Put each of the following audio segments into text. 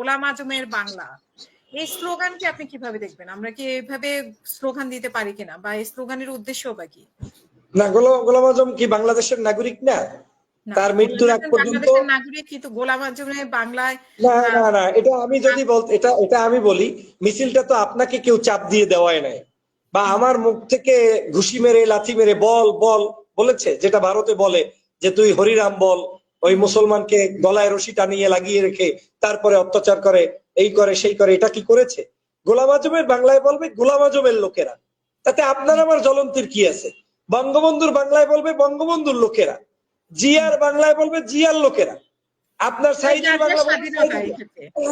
গোলাম আজমের বাংলা। এই স্লোগানকে আপনি কীভাবে দেখবেন? আমরা কি এইভাবে স্লোগান দিতে পারি কিনা? বা এই স্লোগানের উদ্দেশ্য বা কি? না গোলাম গোলাম আজম কি বাংলাদেশের নাগরিক না? তার মৃত্যুর আগ পর্যন্ত নাগরিক কিন্তু গোলাম আজমের বাংলায় না না না এটা আমি যদি বল এটা এটা আমি বলি মিছিলটা তো আপনাকে কেউ চাপ দিয়ে দেওয়াই নাই। বা আমার মুখ থেকে ঘুষি মেরে লাথি মেরে বল বল বলেছে যেটা ভারতে বলে যে তুই হরিরাম বল ওই মুসলমানকে গলায় রশি টানিয়ে লাগিয়ে রেখে তারপরে অত্যাচার করে এই করে সেই করে এটা কি করেছে? গোলাম আজমের বাংলায় বলবে গোলাম আজমের লোকেরা। তাতে আপনার আমার জ্বলন্তির কি আছে? বঙ্গবন্ধুর বাংলায় বলবে বঙ্গবন্ধুর লোকেরা। জিয়ার বাংলায় বলবে জিয়ার লোকেরা। আপনার সাইজের বাংলা।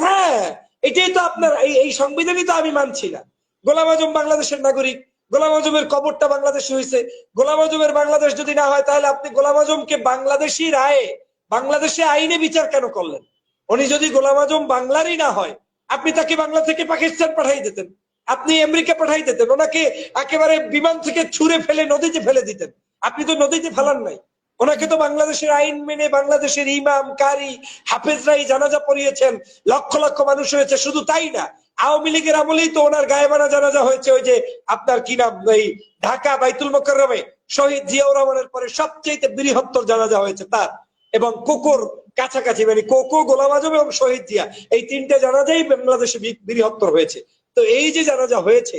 হ্যাঁ এটাই তো আপনার এই এই সংবিধানই তো আমি মানছি না। গোলাম আজম বাংলাদেশের নাগরিক গোলাম আজমের কবরটা বাংলাদেশে হয়েছে। গোলাম আজমের বাংলাদেশ যদি না হয় তাহলে আপনি গোলাম আজমকে বাংলাদেশি রায়ে বাংলাদেশে আইনে বিচার কেন করলেন? উনি যদি গোলাম আজম বাংলারই না হয়, আপনি তাকে বাংলা থেকে পাকিস্তান পাঠাই দিতেন। আপনি আমেরিকা পাঠাই দিতেন। ওনাকে একেবারে বিমান থেকে ছুঁড়ে ফেলে নদীতে ফেলে দিতেন। আপনি তো নদীতে ফেলান নাই। ওনাকে তো বাংলাদেশের আইন মেনে বাংলাদেশের ইমাম, কারি, হাফেজরাই জানাজা পড়িয়েছেন। লক্ষ লক্ষ মানুষ হয়েছে শুধু তাই না, আওয়ামী লীগের আমলেই তো ওনার গায়েবানা জানাজা হয়েছে। ওই যে আপনার কি নাম? এই ঢাকা বাইতুল মোকাররমে শহীদ জিয়াউর রহমানের পরে সবচেয়ে বৃহত্তর জানাজা হয়েছে তার। এবং কুকুর কাছাকাছি মানে কোকো গোলাম আজম এবং শহীদ জিয়া, এই তিনটে জানাজাই বাংলাদেশে বৃহত্তর হয়েছে। তো এই যে জানাজা হয়েছে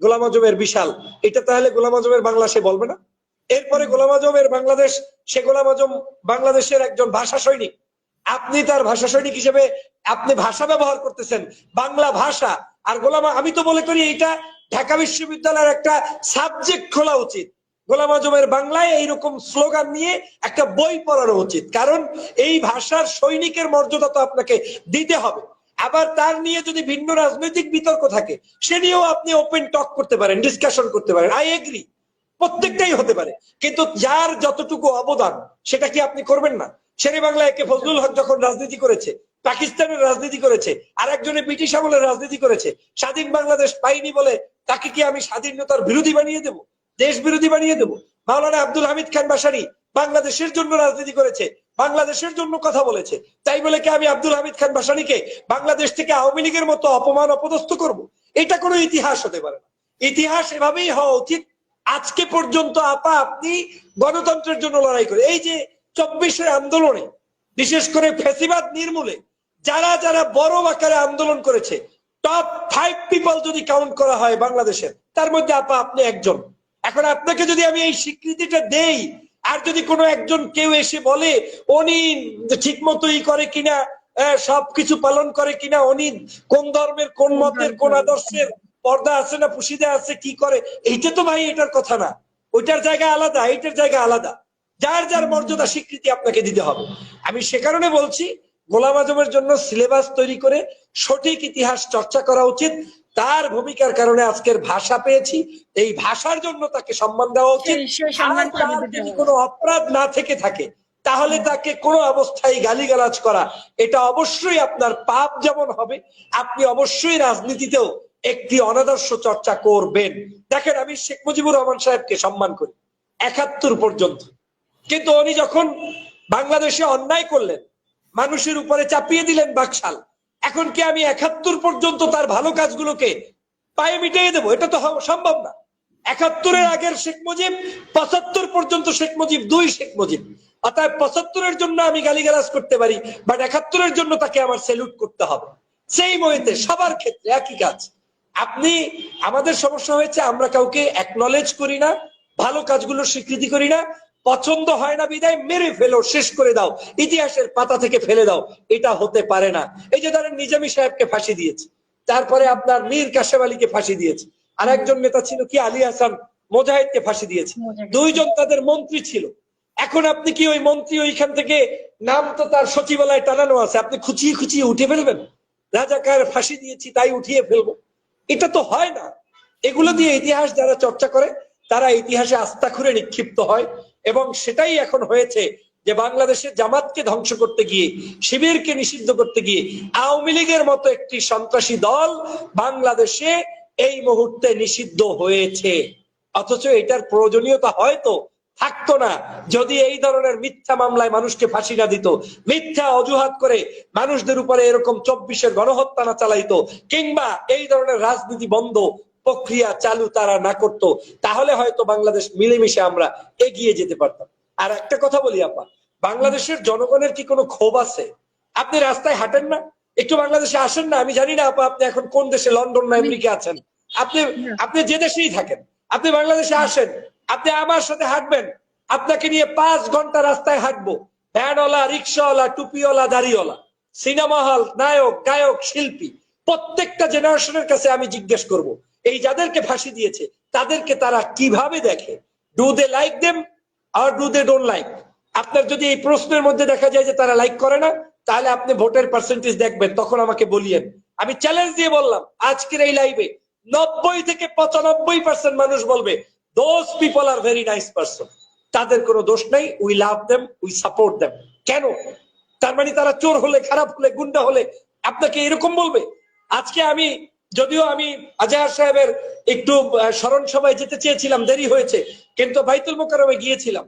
গোলাম আজমের বিশাল, এটা তাহলে গোলাম আজমের বাংলা সে বলবে না? এরপরে গোলাম আজমের বাংলাদেশ, সে গোলাম আজম বাংলাদেশের একজন ভাষা সৈনিক। আপনি তার ভাষা সৈনিক হিসেবে আপনি ভাষা ব্যবহার করতেছেন, বাংলা ভাষা। আর গোলাম আমি তো মনে করি এটা ঢাকা বিশ্ববিদ্যালয়ের একটা সাবজেক্ট খোলা উচিত। গোলাম আজমের বাংলায় এইরকম স্লোগান নিয়ে একটা বই পড়ানো উচিত। কারণ এই ভাষার সৈনিকের মর্যাদা তো আপনাকে দিতে হবে। আবার তার নিয়ে যদি ভিন্ন রাজনৈতিক বিতর্ক থাকে, সে নিয়েও আপনি ওপেন টক করতে পারেন ডিসকাশন করতে পারেন। আই এগ্রি প্রত্যেকটাই হতে পারে। কিন্তু যার যতটুকু অবদান, সেটা কি আপনি করবেন না? শেরে বাংলায় কে ফজলুল হক যখন রাজনীতি করেছে, পাকিস্তানের রাজনীতি করেছে আর একজনে ব্রিটিশ আমলের রাজনীতি করেছে, স্বাধীন বাংলাদেশ পাইনি বলে তাকে কি আমি স্বাধীনতার বিরোধী বানিয়ে দেব? দেশ বিরোধী বানিয়ে দেব। মাওলানা আব্দুল হামিদ খান বাসারি বাংলাদেশের জন্য রাজনীতি করেছে, বাংলাদেশের জন্য কথা বলেছে। তাই বলে কি আমি আব্দুল হামিদ খান বাসারিকে বাংলাদেশ থেকে আওয়ামী লীগের মতো অপমান অপদস্থ করব? এটা কোনো ইতিহাস হতে পারে না। ইতিহাস এভাবেই হওয়া উচিত, আজকে পর্যন্ত আপা আপনি গণতন্ত্রের জন্য লড়াই করে এই যে চব্বিশের আন্দোলনে, বিশেষ করে ফেসিবাদ নির্মূলে, যারা যারা বড় আকারে আন্দোলন করেছে টপ ফাইভ পিপল যদি কাউন্ট করা হয় বাংলাদেশের, তার মধ্যে আপা আপনি একজন। এখন আপনাকে যদি আমি এই স্বীকৃতিটা দেই আর যদি কোনো একজন কেউ এসে বলে উনি ঠিক মতোই করে কিনা সবকিছু পালন করে কিনা উনি কোন ধর্মের কোন মতের কোন আদর্শের পর্দা আছে না পুশিদা আছে কি করে? এইটা তো ভাই এটার কথা না। ওইটার জায়গা আলাদা এইটার জায়গা আলাদা। যার যার মর্যাদা স্বীকৃতি আপনাকে দিতে হবে। আমি সে কারণে বলছি গোলাম আজমের জন্য সিলেবাস তৈরি করে সঠিক ইতিহাস চর্চা করা উচিত। তার ভূমিকার কারণে আজকের ভাষা পেয়েছি। এই ভাষার জন্য তাকে সম্মান দেওয়া উচিত। যদি কোনো অপরাধ না থেকে থাকে তাহলে তাকে কোনো অবস্থায় গালিগালাজ করা এটা অবশ্যই আপনার পাপ যেমন হবে আপনি অবশ্যই রাজনীতিতেও একটি অনাদর্শ চর্চা করবেন। দেখেন আমি শেখ মুজিবুর রহমান সাহেবকে সম্মান করি একাত্তর পর্যন্ত। কিন্তু উনি যখন বাংলাদেশে অন্যায় করলেন মানুষের উপরে চাপিয়ে দিলেন বাকশাল এখন কি আমি একাত্তর পর্যন্ত তার ভালো কাজগুলোকে পায়ে মিটিয়ে দেবো? এটা তো সম্ভব না। একাত্তরের আগের শেখ মুজিব, পঁচাত্তর পর্যন্ত শেখ মুজিব দুই শেখ মুজিব। অর্থাৎ পঁচাত্তরের জন্য আমি গালিগালাজ করতে পারি, বাট একাত্তরের জন্য তাকে আমার স্যালুট করতে হবে। সেই মহিতে সবার ক্ষেত্রে একই কাজ। আপনি, আমাদের সমস্যা হয়েছে আমরা কাউকে একনলেজ করি না, ভালো কাজগুলোর স্বীকৃতি করি না পছন্দ হয় না বিদায় মেরে ফেলো শেষ করে দাও ইতিহাসের পাতা থেকে ফেলে দাও এটা হতে পারে না। এই যে ধরেন নিজামী সাহেবকে ফাঁসি দিয়েছে তারপরে আপনার মীর কাশেম আলীকে ফাঁসি দিয়েছে আর একজন নেতা ছিল কি আলী হাসান মোজাহিদকে ফাঁসি দিয়েছে। দুইজন তাদের মন্ত্রী ছিল। এখন আপনি কি ওই মন্ত্রী ওইখান থেকে নাম তো তার সচিবালয় টানানো আছে আপনি খুচিয়ে খুচিয়ে উঠে ফেলবেন? রাজাকার ফাঁসি দিয়েছি তাই উঠিয়ে ফেলব। এটা তো হয় না। এগুলো দিয়ে ইতিহাস যারা চর্চা করে তারা ইতিহাসে আস্থা খুঁড়ে নিক্ষিপ্ত হয়। এবং সেটাই এখন হয়েছে যে বাংলাদেশের জামাতকে ধ্বংস করতে গিয়ে, শিবিরকে নিষিদ্ধ করতে গিয়ে আওয়ামী লীগের মতো একটি সন্ত্রাসী দল বাংলাদেশে এই মুহূর্তে নিষিদ্ধ হয়েছে। অথচ এটার প্রয়োজনীয়তা হয়তো থাকতো না। যদি এই ধরনের মিথ্যা মামলায় মানুষকে ফাঁসি না দিত, মিথ্যা অজুহাত করে মানুষদের উপরে এরকম চব্বিশের গণহত্যা না চালাইতো, কিংবা এই ধরনের রাজনীতি বন্ধ প্রক্রিয়া চালু তারা না করতো তাহলে হয়তো বাংলাদেশ মিলেমিশে আমরা এগিয়ে যেতে পারতাম। আর একটা কথা বলি আপা বাংলাদেশের জনগণের কি কোনো ক্ষোভ আছে? আপনি রাস্তায় হাঁটেন না? একটু বাংলাদেশে আসেন না? আমি জানি না আপা আপনি এখন কোন দেশে লন্ডন না আমেরিকা আছেন? আপনি আপনি যে দেশেই থাকেন আপনি বাংলাদেশে আসেন আপনি আমার সাথে হাঁটবেন আপনাকে নিয়ে পাঁচ ঘণ্টা রাস্তায় হাঁটবো। ভ্যানওয়ালা রিক্সাওয়ালা টুপিওয়ালা দাড়িওয়ালা সিনেমা হল নায়ক গায়ক শিল্পী প্রত্যেকটা জেনারেশনের কাছে আমি জিজ্ঞেস করব এই যাদেরকে ফাঁসি দিয়েছে, তাদেরকে তারা কীভাবে দেখে? ডু দে লাইক দেম আর ডু দে ডোন্ট লাইক আপনার যদি এই প্রশ্নের মধ্যে দেখা যায় যে তারা লাইক করে না, তাহলে আপনি ভোটের পার্সেন্টেজ দেখবেন, তখন আমাকে বলিয়েন। আমি চ্যালেঞ্জ দিয়ে বললাম, আজকের এই লাইভে নব্বই থেকে পঁচানব্বই পার্সেন্ট মানুষ বলবে those people are very nice person তাদের কোনো দোষ নাই we love them we support them কেন? তার মানে তারা চোর হলে, খারাপ হলে, গুন্ডা হলে, আপনাকে এরকম বলবে? আজকে আমি যদিও আমি আজহার সাহেবের একটু স্মরণ সভায় যেতে চেয়েছিলাম, দেরি হয়েছে, কিন্তু বাইতুল মোকারমে গিয়েছিলাম।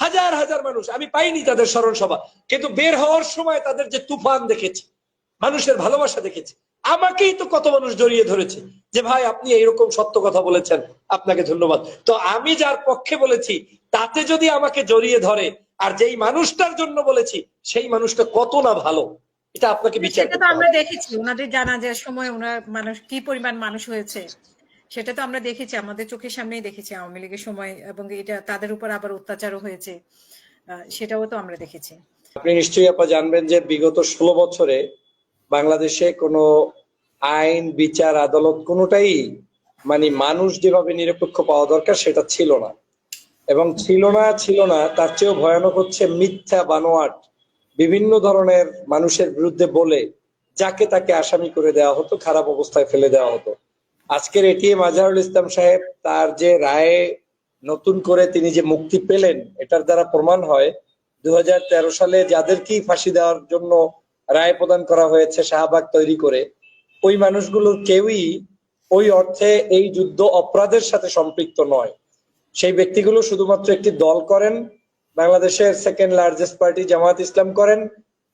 হাজার হাজার মানুষ, আমি পাইনি তাদের স্মরণ সভা কিন্তু বের হওয়ার সময় তাদের যে তুফান দেখেছি, মানুষের ভালোবাসা দেখেছি, আমাকেই তো কত মানুষ জড়িয়ে ধরেছে যে, ভাই, আপনি এইরকম সত্য কথা বলেছেন, আপনাকে ধন্যবাদ। তো আমি যার পক্ষে বলেছি, তাতে যদি আমাকে জড়িয়ে ধরে, আর যেই মানুষটার জন্য বলেছি, সেই মানুষটা কত না ভালো। এটা আপনাকে বিচার সেটা তো করতে আমরা দেখেছি ওনাদের জানা জানাজার সময় ওনার মানুষ কি পরিমাণ মানুষ হয়েছে সেটা তো আমরা দেখেছি আমাদের চোখের সামনেই দেখেছি আওয়ামী লীগের সময় এবং এটা তাদের উপর আবার অত্যাচারও হয়েছে সেটাও তো আমরা দেখেছি। আপনি নিশ্চয়ই আপা জানবেন যে বিগত ষোলো বছরে বাংলাদেশে কোনো আইন বিচার আদালত কোনোটাই মানে মানুষ যেভাবে নিরপেক্ষ পাওয়া দরকার সেটা ছিল না। এবং ছিল না ছিল না তার চেয়েও ভয়ানক হচ্ছে মিথ্যা বানোয়াট বিভিন্ন ধরনের মানুষের বিরুদ্ধে বলে যাকে তাকে আসামি করে দেওয়া হতো, খারাপ অবস্থায় ফেলে দেওয়া হতো। আজকের এটিএম আজহারুল ইসলাম সাহেব তার যে রায়ে নতুন করে তিনি যে মুক্তি পেলেন, এটার দ্বারা প্রমাণ হয় দু হাজার তেরো সালে যাদেরকেই ফাঁসি দেওয়ার জন্য রায় প্রদান করা হয়েছে, শাহবাগ তৈরি করে, ওই মানুষগুলোর কেউই ওই অর্থে এই যুদ্ধ অপরাধের সাথে সম্পৃক্ত নয়। সেই ব্যক্তিগুলো শুধুমাত্র একটি দল করেন বাংলাদেশের second largest party Jamaat Islam করেন।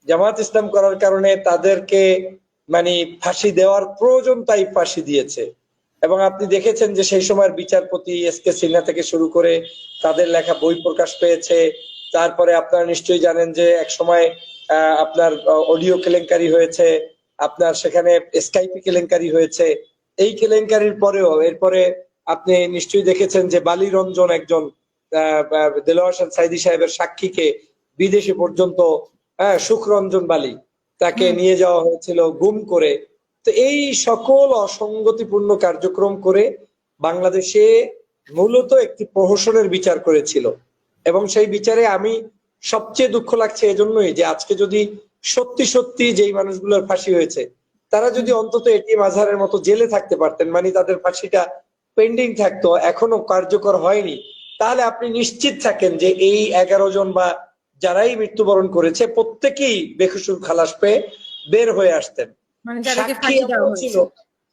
জামাত ইসলাম করার কারণে তাদেরকে মানে ফাঁসি দেওয়ার প্রয়োজন তাই ফাঁসি দিয়েছে। এবং আপনি দেখেছেন যে সেই সময়ের বিচারপতি এস কে সিনহা থেকে শুরু করে তাদের লেখা বই প্রকাশ পেয়েছে। তারপরে আপনারা নিশ্চয়ই জানেন যে এক সময় আপনার অডিও কেলেঙ্কারি হয়েছে, আপনার সেখানে স্কাইপি কেলেঙ্কারি হয়েছে। এই কেলেঙ্কারির পরেও এরপরে আপনি নিশ্চয়ই দেখেছেন যে বালি রঞ্জন একজন দেলোয়ার হোসেন সাইদি সাহেবের সাক্ষীকে বিদেশে পর্যন্ত হ্যাঁ সুখরঞ্জন বালি তাকে নিয়ে যাওয়া হয়েছিল গুম করে। তো এই সকল অসঙ্গতিপূর্ণ কার্যক্রম করে বাংলাদেশে মূলত একটি প্রহসনের বিচার করেছিল। এবং সেই বিচারে আমি সবচেয়ে দুঃখ লাগছে এজন্যই যে আজকে যদি সত্যি সত্যি যেই মানুষগুলোর ফাঁসি হয়েছে তারা যদি অন্তত এটিএম মাঝারের মতো জেলে থাকতে পারতেন মানে তাদের ফাঁসিটা পেন্ডিং থাকতো এখনও কার্যকর হয়নি তাহলে আপনি নিশ্চিত থাকেন যে এই এগারো জন বা যারাই মৃত্যুবরণ করেছে প্রত্যেকেই বেকসুর খালাস পেয়ে বের হয়ে আসতেন। মানে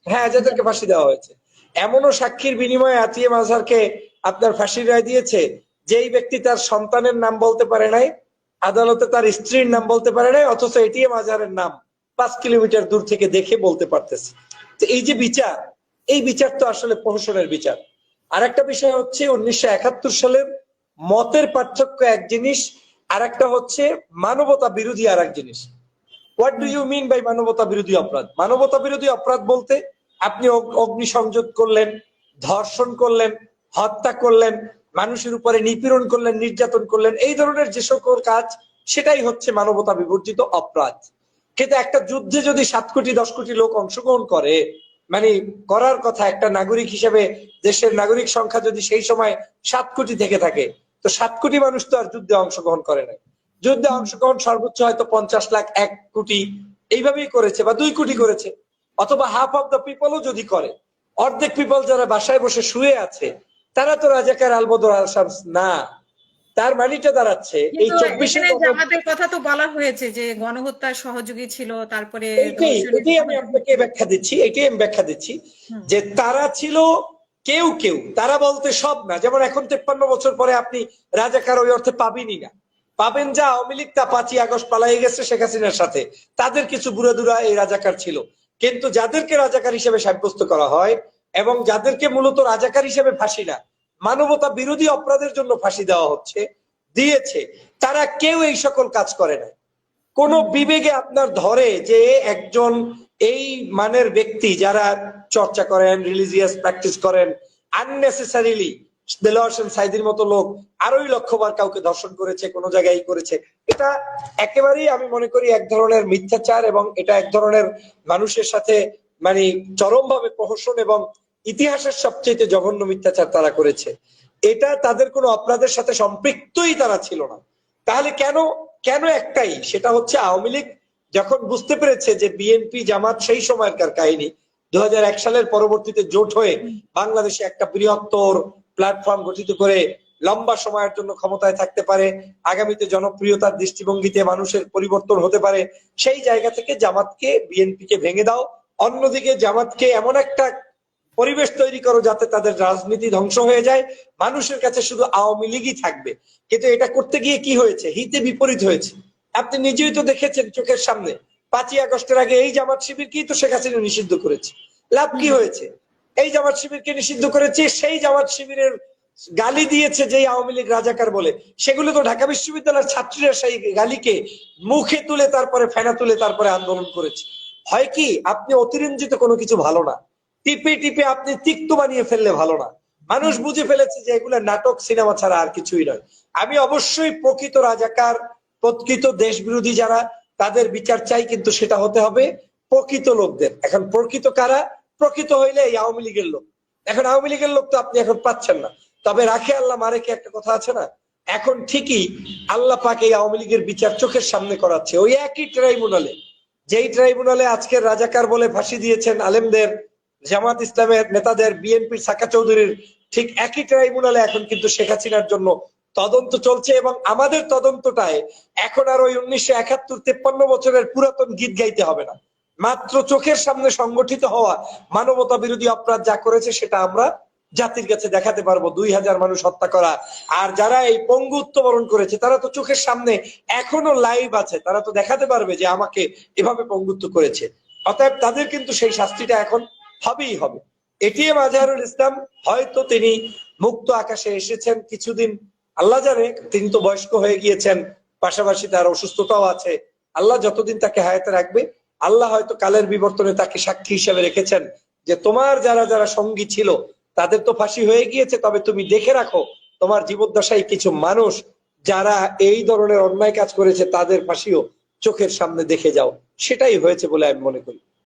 হ্যাঁ যাদেরকে ফাঁসি দেওয়া হয়েছে। এমনও সাক্ষীর বিনিময়ে আতিয়ে মাঝারকে আপনার ফাঁসির রায় দিয়েছে যেই ব্যক্তি তার সন্তানের নাম বলতে পারে নাই আদালতে তার স্ত্রীর নাম বলতে পারে নাই অথচ এটিএম আজহারের নাম পাঁচ কিলোমিটার দূর থেকে দেখে বলতে পারতেছে। তো এই যে বিচার এই বিচার তো আসলে প্রহসনের বিচার। আর একটা বিষয় হচ্ছে উনিশশো একাত্তর সালের মতের পার্থক্য এক জিনিস আর একটা হচ্ছে মানবতা বিরোধী আর এক জিনিস। What do you mean by মানবতা বিরোধী অপরাধ? মানবতা বিরোধী অপরাধ বলতে আপনি অগ্নি অগ্নিসংযোগ করলেন, ধর্ষণ করলেন, হত্যা করলেন, মানুষের উপরে নিপীড়ন করলেন, নির্যাতন করলেন, এই ধরনের যে সকল কাজ, সেটাই হচ্ছে মানবতা বিবর্জিত অপরাধ। কিন্তু একটা যুদ্ধে যদি সাত কোটি, দশ কোটি লোক অংশগ্রহণ করে মানে করার কথা একটা নাগরিক হিসেবে দেশের নাগরিক সংখ্যা যদি সেই সময় সাত কোটি থেকে থাকে, তো সাত কোটি মানুষ তো আর যুদ্ধে অংশগ্রহণ করে নাই। যুদ্ধে অংশগ্রহণ সর্বোচ্চ হয়তো পঞ্চাশ লাখ, এক কোটি, এইভাবেই করেছে বা দুই কোটি করেছে। অথবা হাফ অফ দ্য পিপলও যদি করে, অর্ধেক পিপল যারা বাসায় বসে শুয়ে আছে, তারা তো রাজাকার আলবদর আল শামস না। তার মানিটা দাঁড়াচ্ছে এই চব্বিশে জামাতের কথা তো বলা হয়েছে যে গণহত্যার সহযোগী ছিল তারপরে এটাই আমি আপনাকে ব্যাখ্যা দিচ্ছি এটাই আমি ব্যাখ্যা দিচ্ছি যে তারা ছিল কেউ কেউ তারা বলতে সব না। যেমন এখন তেপ্পান্ন বছর পরে আপনি রাজাকার ওই অর্থে পাবেনই না। পাবেন যা আওয়ামী লীগ তা পাঁচই আগস্ট পালাই গেছে শেখ হাসিনার সাথে। তাদের কিছু বুড়াদুরা এই রাজাকার ছিল। কিন্তু যাদেরকে রাজাকার হিসেবে সাব্যস্ত করা হয় এবং যাদেরকে মূলত রাজাকার হিসেবে ফাঁসি না মানবতা বিরোধী অপরাধের জন্য ফাঁসি দেওয়া হচ্ছে, দিয়েছে। তারা কেউ এই সকল কাজ করে না কোন বিবেকে আপনার ধরে যে একজন এই মানের ব্যক্তি যারা চর্চা করেন রিলিজিয়াস প্র্যাকটিস করেন আননেসেসারিলি দেলোয়ার সাইদির মতো লোক আরোই লক্ষবার কাউকে ধর্ষণ করেছে, কোনো জায়গায় করেছে। এটা একেবারেই আমি মনে করি এক ধরনের মিথ্যাচার এবং এটা এক ধরনের মানুষের সাথে মানে চরমভাবে প্রহসন এবং ইতিহাসের সবচেয়ে জঘন্য মিথ্যাচার তারা করেছে। এটা তাদের কোনো অপরাধের সাথে সম্পৃক্তই তারা ছিল না। তাহলে কেন কেন একটাই? সেটা হচ্ছে আওয়ামী লীগ যখন বুঝতে পেরেছে যে বিএনপি জামাত সেই সময়কার কাহিনী দুই হাজার এক সালের পরবর্তীতে জোট হয়ে বাংলাদেশে একটা বৃহত্তর প্ল্যাটফর্ম গঠিত করে লম্বা সময়ের জন্য ক্ষমতায় থাকতে পারে, আগামীতে জনপ্রিয়তার দৃষ্টিভঙ্গিতে মানুষের পরিবর্তন হতে পারে, সেই জায়গা থেকে জামাতকে বিএনপিকে ভেঙে দাও। অন্যদিকে জামাতকে এমন একটা পরিবেশ তৈরি করো যাতে তাদের রাজনীতি ধ্বংস হয়ে যায়। মানুষের কাছে শুধু আওয়ামী লীগই থাকবে। কিন্তু এটা করতে গিয়ে কি হয়েছে? হিতে বিপরীত হয়েছে। আপনি নিজেই তো দেখেছেন চোখের সামনে। পাঁচই আগস্টের আগে এই জামাত শিবিরকেই তো শেখ হাসিনা নিষিদ্ধ করেছে। লাভ কি হয়েছে? এই জামাত শিবিরকে নিষিদ্ধ করেছে, সেই জামাত শিবিরের গালি দিয়েছে যেই আওয়ামী লীগ রাজাকার বলে। সেগুলো তো ঢাকা বিশ্ববিদ্যালয়ের ছাত্রীরা সেই গালিকে মুখে তুলে তারপরে ফেনা তুলে তারপরে আন্দোলন করেছে। হয় কি? আপনি অতিরঞ্জিত কোনো কিছু ভালো না। টিপে টিপে আপনি তিক্ত বানিয়ে ফেললে ভালো না। মানুষ বুঝে ফেলেছে যে এগুলো নাটক, সিনেমা ছাড়া আর কিছুই নয়। আমি অবশ্যই প্রকৃত রাজাকার, প্রকৃত দেশ বিরোধী যারা, তাদের বিচার চাই কিন্তু সেটা হতে হবে প্রকৃত লোকদের। এখন প্রকৃত কারা? প্রকৃত হইলে এই আওয়ামী লীগের লোক। এখন আওয়ামী লীগের লোক তো আপনি এখন পাচ্ছেন না। তবে রাখে আল্লাহ, মারে কি একটা কথা আছে না? এখন ঠিকই আল্লাহ পাক এই আওয়ামী লীগের বিচার চোখের সামনে করাচ্ছে। ওই একই ট্রাইব্যুনালে, যেই ট্রাইব্যুনালে আজকের রাজাকার বলে ফাঁসি দিয়েছেন আলেমদের জামাত ইসলামের নেতাদের বিএনপির সাকা চৌধুরীর ঠিক একই ট্রাইব্যুনালে এখন কিন্তু শেখ হাসিনার জন্য তদন্ত চলছে এবং আমাদের তদন্তটায় এখন আর ওই উনিশশো একাত্তর তেপ্পান্ন বছরের পুরাতন গীত গাইতে হবে না। মাত্র চোখের সামনে সংগঠিত হওয়া মানবতা বিরোধী অপরাধ যা করেছে সেটা আমরা জাতির কাছে দেখাতে পারব। দুই হাজার মানুষ হত্যা করা। আর যারা এই পঙ্গুত্ব বরণ করেছে, তারা তো চোখের সামনে এখনও লাইভ আছে। তারা তো দেখাতে পারবে যে আমাকে এভাবে পঙ্গুত্ব করেছে। অতএব তাদের কিন্তু সেই শাস্তিটা এখন হবেই হবে। এটিএম আজহারুল ইসলাম, হয়তো তিনি মুক্ত আকাশে এসেছেন কিছুদিন। আল্লাহ জানে, তিনি তো বয়স্ক হয়ে গিয়েছেন, পাশাপাশি তার অসুস্থতাও আছে। আল্লাহ যতদিন তাকে হায়াতে রাখবে, আল্লাহ হয়তো কালের বিবর্তনে তাকে সাক্ষী হিসেবে রেখেছেন যে তোমার যারা যারা সঙ্গী ছিল, তাদের তো ফাঁসি হয়ে গিয়েছে, তবে তুমি দেখে রাখো, তোমার জীবদ্দশায় কিছু মানুষ যারা এই ধরনের অন্যায় কাজ করেছে, তাদের ফাঁসিও চোখের সামনে দেখে যাও। সেটাই হয়েছে বলে আমি মনে করি।